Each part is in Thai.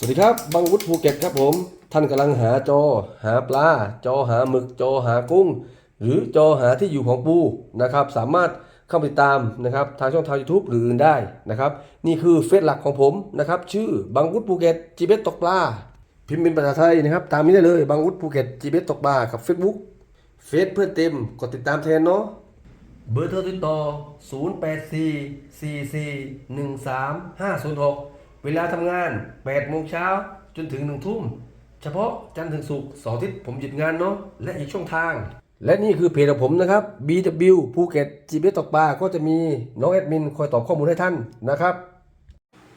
สวัสดีครับบังวุฒิภูเก็ตครับผม ท่านกำลังหาจอหาปลา จอหาหมึก จอหากุ้ง หรือจอหาที่อยู่ของปูนะครับ สามารถเข้าไปติดตามนะครับ ทางช่องทาง YouTube หรืออื่นได้นะครับ นี่คือเฟซหลักของผมนะครับ ชื่อบังวุฒิภูเก็ตจีเบสตกปลา พิมพ์เป็นภาษาไทยนะครับ ตามนี้ได้เลยบังวุฒิภูเก็ตจีเบสตกปลากับ Facebook เฟซเพื่อนเต็มกดติดตามแทนเนาะเบอร์โทรติดต่อ 084 44 13 506 เวลาทำงาน8โมงเช้าจนถึง1ทุ่ม เฉพาะจันทร์ถึงศุกร์เสาร์อาทิตย์ผมหยุดงานเนาะและอีกช่องทาง และนี่คือเพจของผมนะครับ BW ภูเก็ตจีเบตกปลาก็จะมีน้องแอดมินคอยตอบข้อมูลให้ท่านนะครับ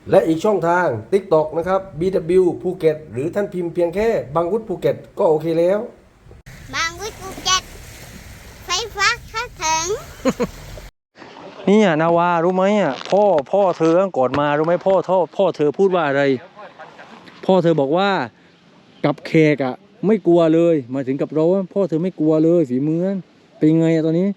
และอีกช่องทาง TikTok นะครับ BW ภูเก็ตหรือท่านพิมพ์เพียงแค่บางวุฒิภูเก็ตก็โอเคแล้ว บางวิทย์ภูเก็ตไฟฟ้าเข้าถึง เนี่ยนาวารู้ไหมอะพ่อพ่อเธอตั้งก่อนมารู้ไหมพ่อพ่อพ่อเธอพูดว่าอะไร พ่อเธอบอกว่ากับแขกอะ ไม่กลัวเลยหมายถึงกับเราอะพ่อเธอไม่กลัวเลยฝีมือนั้นเป็นไงอะตอนนี้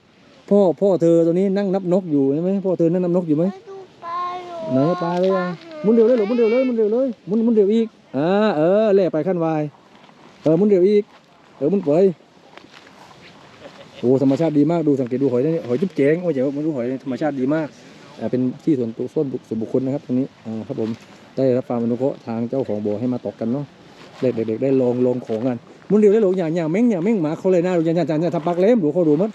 พ่อพ่อเธอตอนนี้นั่งนับนกอยู่ใช่ไหมพ่อเธอนั่งนับนกอยู่ไหมไปดูปลาอยู่ไหนปลาเลยอะหมุนเร็วเลยหรอหมุนเร็วเลยหมุนเร็วเลยหมุนหมุนเร็วอีกอ่าเออเล่ไปขั้นวายเออหมุนเร็วอีกเออหมุนไปโอ้ธรรมชาติดีมากดูสังเกตดูหอยนี่หอยจุ๊บแจงโอ้ยเดี๋ยวมาดูหอยธรรมชาติดีมากอ่าเป็นที่ส่วนตัวส่วนบุคส่วนบุคคลนะครับตรงนี้ครับผมได้รับความอนุเคราะห์ทางเจ้าของบ่อให้มาตกกันเนาะเด็กๆได้ลองลองของกันมุนเร็วได้หรออย่างอย่างแม่งอย่างแม่งหมาเขาเลยนะดูอย่างอย่างอย่างทำปากเล็มดูเขาดูมั้ง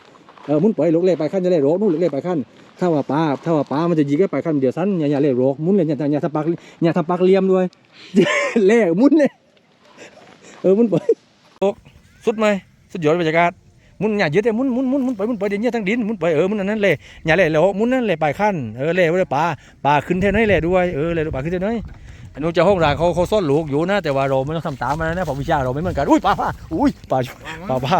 เออมุนไปหลกเล่ไปขั้นจะได้หรอกนู่นหลกเล่ไปขั้นถ้าว่าปลาถ้าว่าปลามันจะยิงได้ไปขั้นเดียวสั้นอย่าอย่าเล่โรกมุนเลยอย่าอย่าอย่าทำปากอย่าทำปากเลี่ยมด้วยเล่มุนเลยเออมุนไปโอ๊กสุดไหมสุดยอดบรรยากาศ มุนอย่ายึดเลยมุนมุนมุนมุนไปมุนไปเดี๋ยวนี้ทั้งดินมุนไปเออมุนอันนั้นเล่อย่าเล่โรกมุนนั่นเล่ไปขั้นเออเล่ไว้เลยปลาปลาขึ้นเท่านั้นเล่ด้วยเออเล่ปลาขึ้นเท่านั้นอันนู้นเจะห้องรางเขาเขาซ่อนลูกอยู่นะแต่ว่าเราไม่ต้องทำตามมันนะผมวิชาเราไม่เหมือนกันอุ้ยปลาผ้าอุ้ยปลาปลาผ้า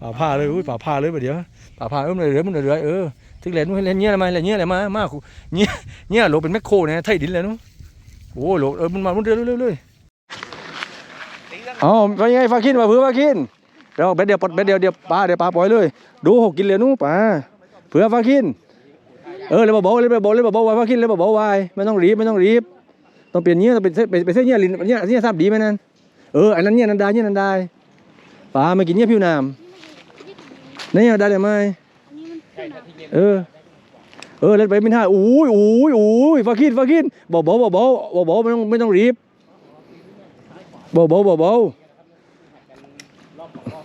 ปลาผ้าเลยอุ้ยปลาผ้าเลยไปเดี๋ยวปลาผ้าเออมันเลยมันเลยเออถึงเล่นนู้นเล่นเงี้ยอะไรมาเล่นเงี้ยอะไรมามาเงี้ยเงี้ยโหลเป็นแมคโครเนี่ยไทยดินเลยนู้นโอ้โหลเออมันมามันเรื่อยเรื่อยเรื่อยอ๋อไปยังไงฟาคินมาเพื่อฟาคิน เดี๋ยวเบ็ดเดียวปลดเบ็ดเดียวเดียวปลาเดี๋ยวปลาปล่อยเลย ดูหกกินเลยนู้ปลาเผื่อฟาคิน เออเลยเบาๆเลยเบาๆเลยเบาๆไว้ฟาคินเลยเบาๆไว้ไม่ต้องรีบไม่ต้องรีบ ต้องเปลี่ยนเงี้ยต้องเป็นเส้นเป็นเป็นเส้นเงี้ยลินเงี้ยเงี้ยทราบดีไหมนั่นเอออันนั้นเงี้ยนันได้เงี้ยนันได้ปลาไม่กินเงี้ยผิวน้ำนี่ได้เลยไหมเออเออเล่นไปไม่ได้โอ้ยโอ้ยโอ้ยฟาคินฟาคินเบาเบาเบาเบาเบาเบาไม่ต้องไม่ต้องรีบเบาเบาเบาเบา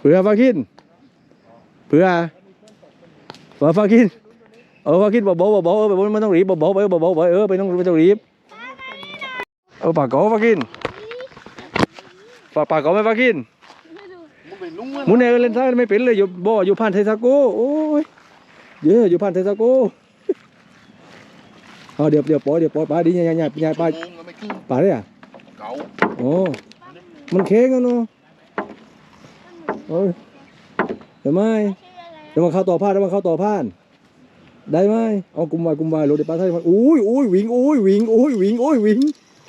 ผื่อฟาคินเผื่อเผื่อฟาคินเออฟาคินเบาเบาเบาเบาเออเบาไม่ต้องรีบเบาเบาไปเบาเบาไปเออไม่ต้องไม่ต้องรีบเออปากเก๋าฟาคินปากปากเก๋าไหมฟาคินมุนเออเล่นซ้ายไม่เป็นเลยอยู่บ่อยู่ผ่านไทซาโก้โอ้ยเยอะอยู่ผ่านเทสโก้เอาเดี๋ยวเดี๋ยวปล่อยเดี๋ยวปล่อยปลาดีใหญ่ใหญ่ใหญ่ใหญ่ปลาโมงก็ไม่ขึ้นปลาเนี่ยเก่าโอ้มันเค้งกันเนาะ โอ้ยเดี๋ยวไหมเดี๋ยวมันเข้าต่อผ่านเดี๋ยวมันเข้าต่อผ่าน ได้ไหมเอากุมไว้กุมไว้รถเดี๋ยวปลาไทยมันอุ้ยอุ้ยวิ่งอุ้ยวิ่งอุ้ยวิ่งอุ้ยวิ่ง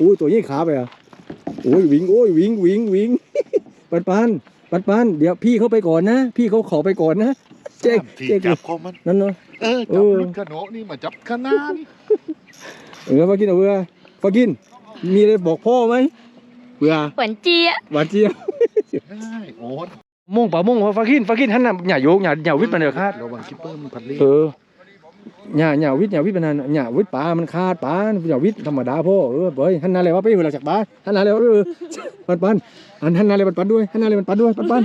อุ้ยตัวนี้ขาไปอะอุ้ยวิ่งอุ้ยวิ่งวิ่งวิ่งปันปันปันปันเดี๋ยวพี่เขาไปก่อนนะ พี่เขาขอไปก่อนนะเจ๊กที่เจ๊กจับของมันนั่นเนาะเออเอจับอลูกขนมนี่มาจับขนาดเออฟากินเอาเบื่อฟากิน มีอะไรบอกพ่อไหมเบื่อเหมือนเจี๊ยบหวานเจี๊ยบได้โอ้ย มงป่ามงฟากินฟากินหันน่ะหย่าโยกหย่าหย่าวิทย์มันเดือดคาดระวังคิปเปอร์มันพัดเรียเออหย่าหย่าวิทย์หย่าวิทย์มันนั่นหย่าวิทย์ปลามันคาดปลาหย่าวิทย์ธรรมดาพ่อเออเฮ้ยหันหนาเลยว่าไปหัวหลักจากปลาหันหนาเลยว่าเออปันปันหันหันหนาเลยปันปันด้วยหันหนาเลยปันปันด้วยปันปัน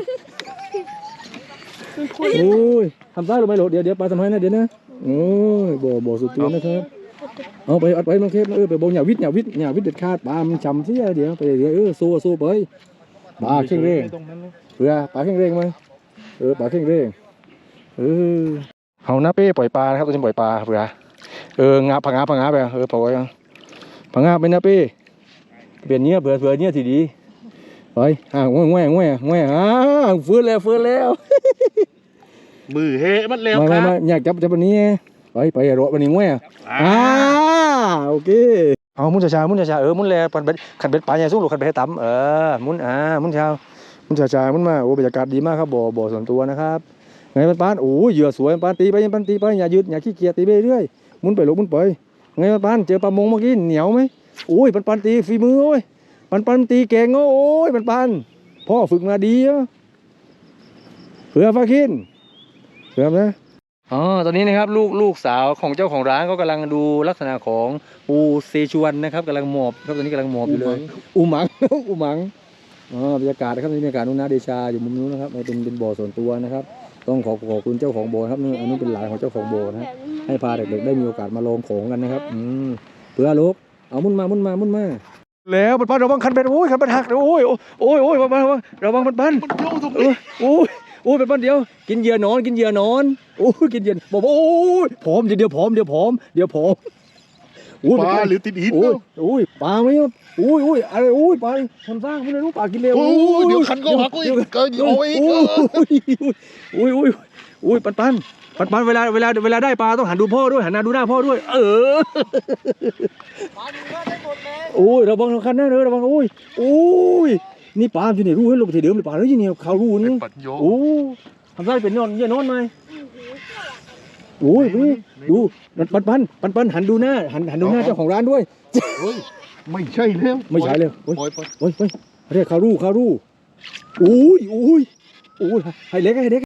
โอ้ยทำได้หรือไม่หรอเดี๋ยวเดี๋ยวปลาทำให้นะเดี๋ยวนะโอ้ยบ่บ่สุดตัวนะครับเอาไปเอาไปมันเทปเออไปบ่หย่าวิทย์หย่าวิทย์หย่าวิทย์เด็ดขาดปลามันจำเสียเดี๋ยวไปเดี๋ยวเออสู้สู้ไปปลาเข่งเร่ง ตรงนั้นเลยเพื่อปลาเข่งเร่งมั้ยเออปลาเข่งเร่งเออเอาหน้าเป้ปล่อยปลานะครับตัวนี้ปล่อยปลาเพื่อเอองาพังงาพังงาไปเออปล่อยพังงาไปหน้าเป้เปลี่ยนเนี้ยเผื่อเผื่อเนี้ยทีดีไปอ่าง่วยง่วยง่วยง่วยอ่าฟื้นแล้วฟื้นแล้วมือเฮมันแล้วมาคมารับมาอยากจับจับวันนี้ไปไปรถวันนี้ง่วยอ่าอ่าโอเคเอามุนชาๆมุนชาๆเออมุนแลปันเบ็ดขันเบ็ดปลาใหญ่สู้หรือขันเบ็ดให้ต่ำเออมุนอ่ามุนชา มุนชาๆมุนมาโอ้บรรยากาศดีมากครับบ่อบ่อส่วนตัวนะครับไงปันปานโอ้ยเหยื่อสวยปันปานตีไปปันตีไปอย่ายืดอย่าขี้เกียจตีไปเรื่อยมุนไปลูกมุนไปไงปันปานเจอปลามงเมื่อกี้เหนียวไหมโอ้ยปันปานตีฝีมือโอ้ยปปันปันตีเก่งโอ้ยปันปันพ่อฝึกมาดีอะเผื่อฟ้าคินเผื่อนะอ๋อตอนนี้นะครับลูกลูกสาวของเจ้าของร้านก็กำลังดูลักษณะของปูเซชวนนะครับกำลังหมอบครับตอนนี้กำลังหมอบอยู่เลยอูหมังอูหมัง อ๋อบรรยากาศนะครับนี่บรรยากาศนุ่นนาเดชาอยู่มุมนู้นนะครับเป็นเป็นบ่อส่วนตัวนะครับ ต้องขอขอบคุณเจ้าของโบนะครับนี่อันนี้เป็นหลานของเจ้าของโบนะให้พาเด็กๆได้มีโอกาสมาลองของกันนะครับอืมเพื่อลูกเอามุนมามุนมามุนมาแล้วปันปันระวังคันเบ็ดโอ้ยคันเบ็ดหักโอ้ยโอ้ยโอ้ยปันปันระวังปันปันมันโยงตรงเอนี้อโอ้ยโอ้ยปันปันเดียว กินเหยื่อนอนกินเหยื่อนอนโอ้ยกินเหยื่อบอกว่าโอ้ยผอมเดี๋ยวเดี๋ยวผอมเดี๋ยวผอมเดี๋ยวผอมโอ้ยปปันลาปันหรือติดหินโอ้ยเนาะโอ้ยปลาไหมครับโอ้ยโอ้ยอะไรโอ้ยปลาทำสร้างไม่ได้รู้ปลากินเร็วโอ้ยเดี๋ยวคันก็หักก็อีกเกินเอาอีกโอ้เออยโอ้ยโอ้ยโอ้ยปันปันปันปันเวลาเวลาเวลาได้ปลาต้องหันดูพ่อด้วยหันหน้าดูหน้าพ่อด้วย เออโอ้ยระวังคันนะเด้อระวังโอ้ยโอ้ยนี่ปลาอยู่ในรูให้ลงไปที่เดิมเลยปลาเลยนี่เขารูนี่ปัดโยโอ้ทำได้เป็นนอนอย่านอนไหม โอ้ยนี่ดูปันปันปันปันหันดูหน้าหันหันดูหน้าเจ้าของร้านด้วย เฮ้ยไม่ใช่แล้วไม่ใช่เลยโอ้ยปล่อยปล่อยโอ้ยโอ้ยเรียกคารูคารูอุ้ยอุ้ยอุ้ยให้เล็กให้เล็ก